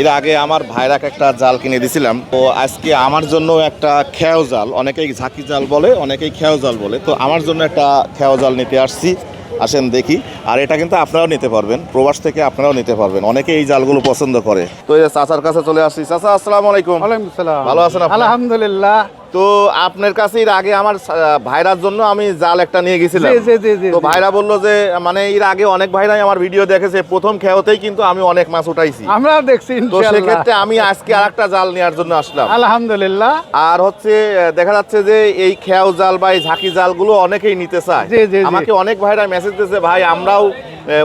এর আগে আমার ভাইরাকে একটা জাল কিনে দিছিলাম। তো আজকে আমার জন্য একটা খেয়াও জাল অনেকেই ঝাঁকি জাল বলে অনেকেই খেয়াও জাল বলে। তো আমার জন্য একটা খেয়াও জাল নিতে আসছি। আসেন দেখি। আর এটা কিন্তু আপনারাও নিতে পারবেন প্রবাস থেকে আপনারাও নিতে পারবেন। অনেকে এই জালগুলো পছন্দ করে। তো এই চাচার কাছে চলে আসছি। চাচা আসসালামু আলাইকুম। ভালো আছেন আলহামদুলিল্লাহ। তো আপনার কাছে এর আগে আমার ভাইরার জন্য আমি জাল একটা নিয়ে গেছিলাম। জি, জি, জি, জি, তো ভাইরা বলল যে মানে এর আগে অনেক ভাইরাই আমার ভিডিও দেখেছে প্রথম খেয়াতেই কিন্তু আমি অনেক মাছ উঠাইছি। আমরা দেখছি তো। সেক্ষেত্রে আমি আজকে আর একটা জাল নেওয়ার জন্য আসলাম। আলহামদুলিল্লাহ। আর হচ্ছে দেখা যাচ্ছে যে এই খেয়াও জাল বা এই ঝাঁকি জালগুলো অনেকেই নিতে চায়। জি, জি, জি। আমাকে অনেক ভাইরা মেসেজ দিয়েছে ভাই আমরাও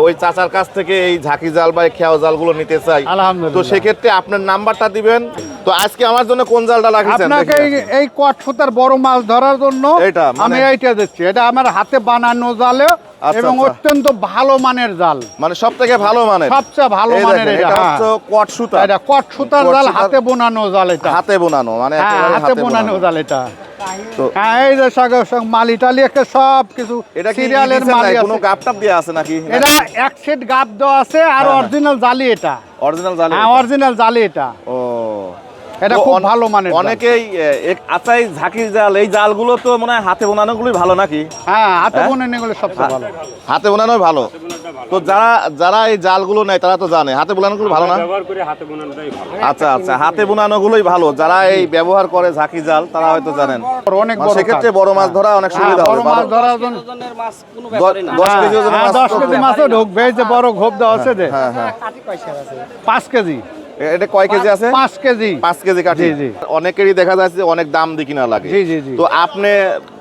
ওই চাচার কাছ থেকে এই ঝাঁকি জাল বা এই খেয়াও জালগুলো নিতে চাই। আলহামদুলিল্লাহ। তো সেক্ষেত্রে আপনার নাম্বারটা দিবেন তো আজকে আমার জন্য কোন জালটা রাখিছেন? আপনাকে এই- কট সুতার বড় মাছ ধরার জন্য মানে- আমি এইটা দিচ্ছি। এটা আমার হাতে বানানো জালে আচ্ছা, এবং আচ্ছা। অত্যন্ত ভালো মানের জাল। মানে সব থেকে ভালো মানের? সবচেয়ে ভালো মানের এটা এটা হ্যাঁ। হচ্ছে কট সুতা এটা কট সুতার জাল হাতে বোনানো জাল এটা। হাতে বোনানো মানে হ্যাঁ হাতে বোনানো জাল এটা। তো হ্যাঁ এই যে সঙ্গে মালি টালি একটা সব কিছু এটা সিরিয়ালের মালি কোনো গাপ টাপ দিয়ে আছে নাকি? এটা এক সেট দেওয়া আছে আর। অরিজিনাল জালি এটা। অরিজিনাল জাল হ্যাঁ অরিজিনাল জালি এটা। ও এটা খুব ভালো মানের অনেকেই আচ্ছা ঝাঁকি জাল এই জালগুলো তো মনে হয় হাতে বোনানো গুলোই ভালো নাকি? হ্যাঁ হাতে হ্যাঁ? বোনে সবচেয়ে ভালো। হাতে বোনানোই ভালো। তো যারা যারা এই জালগুলো নেয় তারা তো জানে হাতে বোনানো গুলো ভালো না? ব্যবহার করে হাতে বোনানোটাই ভালো। আচ্ছা আচ্ছা হাতে বোনানো গুলোই ভালো। যারা এই ব্যবহার করে ঝাঁকি জাল তারা হয়তো জানেন। অনেক মানে বড় সেক্ষেত্রে। বড় মাছ ধরা অনেক হ্যাঁ, সুবিধা বড় হবে মাছ বারো- ধরার জন্য দ- দশ হ্যাঁ, কেজি ওজনের হ্যাঁ, মাছ দশ তো- কেজি মাছও ঢুকবে এই যে বড় ঘোপ দেওয়া আছে যে। হ্যাঁ হ্যাঁ। পাঁচ কেজি। এটা কয় কেজি আছে? পাঁচ কেজি। পাঁচ কেজি কাঠি। জি, জি। অনেকেরই দেখা যাচ্ছে যে অনেক দাম দিয়ে কিনা লাগে। জি, জি, জি। তো আপনি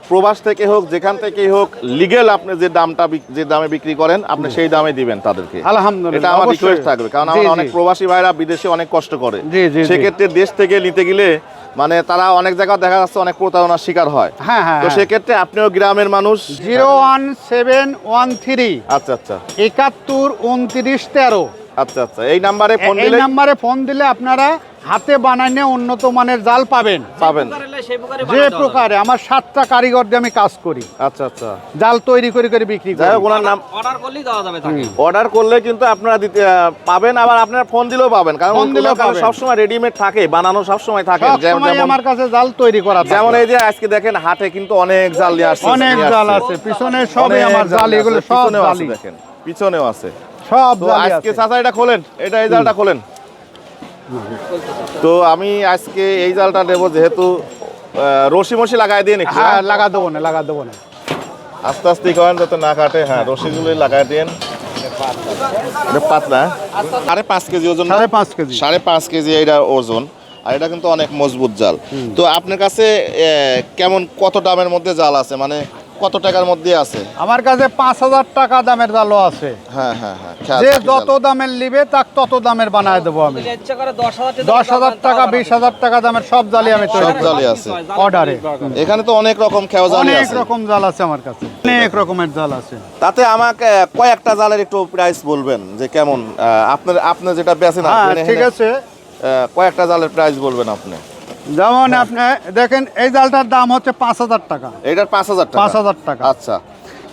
প্রবাস থেকে হোক যেখান থেকেই হোক লিগেল আপনি যে দামটা যে দামে বিক্রি করেন আপনি সেই দামে দিবেন তাদেরকে। আলহামদুলিল্লাহ, এটা আমার রিকোয়েস্ট থাকবে কারণ আমার অনেক প্রবাসী ভাইরা বিদেশে অনেক কষ্ট করে। জি, জি, জি। সেক্ষেত্রে দেশ থেকে নিতে গেলে মানে তারা অনেক জায়গায় দেখা যাচ্ছে অনেক প্রতারণার শিকার হয়। হ্যাঁ হ্যাঁ তো সেক্ষেত্রে আপনিও গ্রামের মানুষ। Zero one seven one three আচ্ছা আচ্ছা। একাত্তর উনত্রিশ তেরো। আচ্ছা আচ্ছা। এই নাম্বারে ফোন এই নাম্বারে ফোন দিলে আপনারা হাতে বানানো উন্নত মানের জাল পাবেন। পাবেন। যে প্রকারে। আমার সাতটা কারিগর দিয়ে আমি কাজ করি। আচ্ছা আচ্ছা। জাল তৈরি করে করে বিক্রি করি। যাই ওনার নাম অর্ডার করলেই দেওয়া যাবে তাকে। অর্ডার করলে কিন্তু আপনারা দিতে পাবেন আবার আপনারা ফোন দিলেও পাবেন। কারণ ফোন দিলেও পাবেন। সবসময় রেডিমেড থাকে বানানো সবসময় থাকে। সব যেমন- সময় যেমন- আমার কাছে জাল তৈরি করা থাকে। যেমন এই যে আজকে দেখেন হাটে কিন্তু অনেক জাল নিয়ে আসছে অনেক জাল আছে। পিছনে সবই আমার জাল এগুলো সব জালি দেখেন পিছনেও আছে। সব আজকে চাচা এটা খোলেন এটা এই জালটা খোলেন। তো আমি আজকে এই জালটা নেব যেহেতু রশি মশি লাগাই দিয়ে নাকি হ্যাঁ লাগা দেবো না লাগা দেবো না। আস্তে আস্তে করেন যাতে না কাটে হ্যাঁ রশিগুলোই লাগাই দিন পাতলা হ্যাঁ? সাড়ে পাঁচ কেজি ওজন? সাড়ে পাঁচ কেজি। সাড়ে পাঁচ কেজি এটা ওজন আর এটা কিন্তু অনেক মজবুত জাল। তো আপনার কাছে কেমন কত দামের মধ্যে জাল আছে? মানে কত টাকার মধ্যে আছে? আমার কাছে পাঁচ হাজার টাকা দামের জালও আছে। হ্যাঁ হ্যাঁ হ্যাঁ যে যত দামের নিবে তাক তত দামের বানায় দেবো আমি। দশ হাজার টাকা বিশ হাজার টাকা দামের সব জালি আমি তৈরি সব জালি আছে। অর্ডারে। এখানে তো অনেক রকম খেয়া জালি অনেক রকম জাল আছে আমার কাছে। অনেক রকমের জাল আছে। তাতে আমাকে কয়েকটা জালের একটু প্রাইস বলবেন যে কেমন আপনার আপনি যেটা বেছেন হ্যাঁ ঠিক আছে। কয়েকটা জালের প্রাইস বলবেন আপনি। যেমন আপনি দেখেন এই জালটার দাম হচ্ছে পাঁচ হাজার টাকা। এটার পাঁচ হাজার টাকা? পাঁচ হাজার টাকা। আচ্ছা।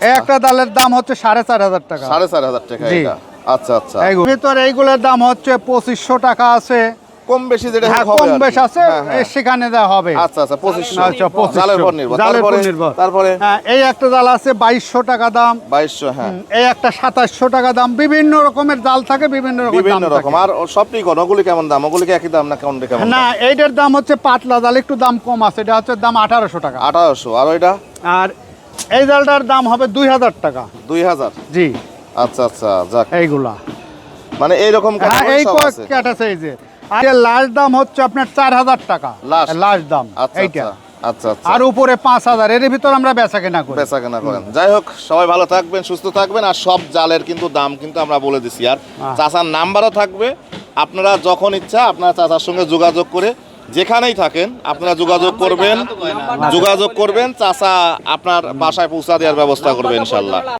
এই একটা জালের দাম হচ্ছে সাড়ে চার হাজার টাকা। সাড়ে চার হাজার টাকা আচ্ছা আচ্ছা। ভিতর এইগুলোর দাম হচ্ছে পঁচিশশো টাকা আছে। কম বেশি যেটা হ্যাঁ হবে কম। বেশ আছে হ্যাঁ, হ্যাঁ। সেখানে দেওয়া হবে। আচ্ছা আচ্ছা পঁচিশশো আচ্ছা, 2500 জালের পর নির্ভর। জালের উপর নির্ভর। তারপরে? হ্যাঁ এই একটা জাল আছে বাইশশো টাকা দাম। বাইশশো হ্যাঁ। এই একটা সাতাশশো টাকা দাম। বিভিন্ন রকমের জাল থাকে বিভিন্ন রকম বিভিন্ন রকম। আর সবটি কোন? ওগুলি কেমন দাম? ওগুলি কি একই দাম না কেমন কেমন না এইটার দাম হচ্ছে পাতলা জাল একটু দাম কম আছে। এটা হচ্ছে দাম আঠারোশো টাকা। আঠারোশো। আর ওইটা? আর এই জালটার দাম হবে দুই হাজার টাকা। দুই হাজার? জি। আচ্ছা আচ্ছা যাক। এইগুলা। মানে এইরকম এই সব আর লাস্ট দাম হচ্ছে আপনার চার হাজার টাকা। লাস্ট দাম আচ্ছা এইটা। আচ্ছা আচ্ছা। আচ্ছা আর উপরে পাঁচ হাজার এর ভিতর আমরা বেচা কেনা করি। বেচা কেনা করেন। যাই হোক সবাই ভালো থাকবেন সুস্থ থাকবেন আর সব জালের কিন্তু দাম কিন্তু আমরা বলে দিছি। আর হ্যাঁ। চাচার নাম্বারও থাকবে। আপনারা যখন ইচ্ছা আপনারা চাচার সঙ্গে যোগাযোগ করে যেখানেই থাকেন আপনারা যোগাযোগ করবেন যোগাযোগ করবেন চাচা আপনার বাসায় পৌঁছা দেওয়ার ব্যবস্থা করবে ইনশাল্লাহ।